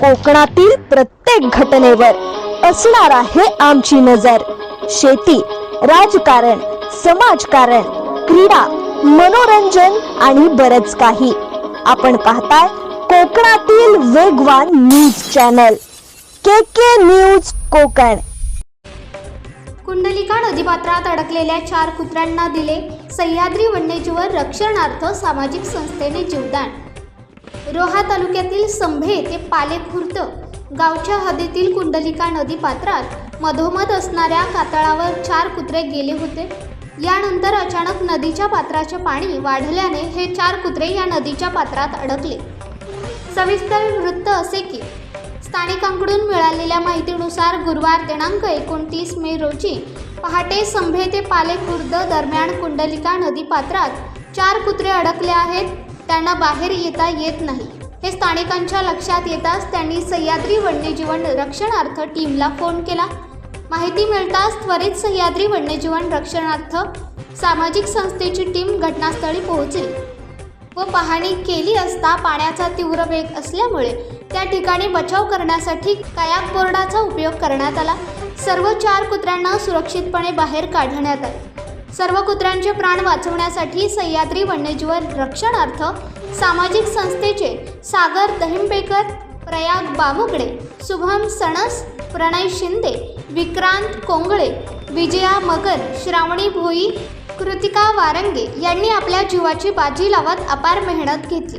कोकणातील प्रत्येक घटनेवर असणार आहे आमची नजर. शेती राजकारण समाजकारण क्रीडा मनोरंजन आणि बरच काही. आपण पाहताय कोकणातील वेगवान news channel. K K news Konkan. Kundalika नदीपात्रात अडकलेल्या चार कुत्र्यांना दिले सह्याद्री वन्यजीव रक्षणार्थ सामाजिक संस्थेने जीवदान. रोहा तालुक्यातील संभे ते पालेखुर्द गावच्या हद्दीतील कुंडलिका नदी पात्रात मधोमध असणाऱ्या कातळावर चार कुत्रे गेले होते. यानंतर अचानक नदीच्या पात्राचे पाणी वाढल्याने हे चार कुत्रे या नदीच्या पात्रात अडकले. सविस्तर वृत्त असे की स्थानिकांकडून मिळालेल्या माहितीनुसार गुरुवार दिनांक एकोणतीस मे रोजी पहाटे संभे ते पालेखुर्द दरम्यान कुंडलिका नदी पात्रात चार कुत्रे अडकले आहेत. त्यांना बाहेर येता येत नाही. हे स्थानिकांच्या लक्षात येताच त्यांनी सह्याद्री वन्यजीवन रक्षणार्थ टीमला फोन केला. माहिती मिळताच त्वरित सह्याद्री वन्यजीवन रक्षणार्थ सामाजिक संस्थेची टीम घटनास्थळी पोहोचली व पाहणी केली असता पाण्याचा तीव्र वेग असल्यामुळे त्या ठिकाणी बचाव करण्यासाठी कायाक बोर्डाचा उपयोग करण्यात आला. सर्व चार कुत्र्यांना सुरक्षितपणे बाहेर काढण्यात आले. सर्व कुत्र्यांचे प्राण वाचवण्यासाठी सह्याद्री वन्यजीव रक्षणार्थ सामाजिक संस्थेचे सागर दहिंबेकर प्रयाग बामुगडे शुभम सणस प्रणय शिंदे विक्रांत कोंगळे विजया मगर श्रावणी भोई कृतिका वारंगे यांनी आपल्या जीवाची बाजी लावत अपार मेहनत घेतली.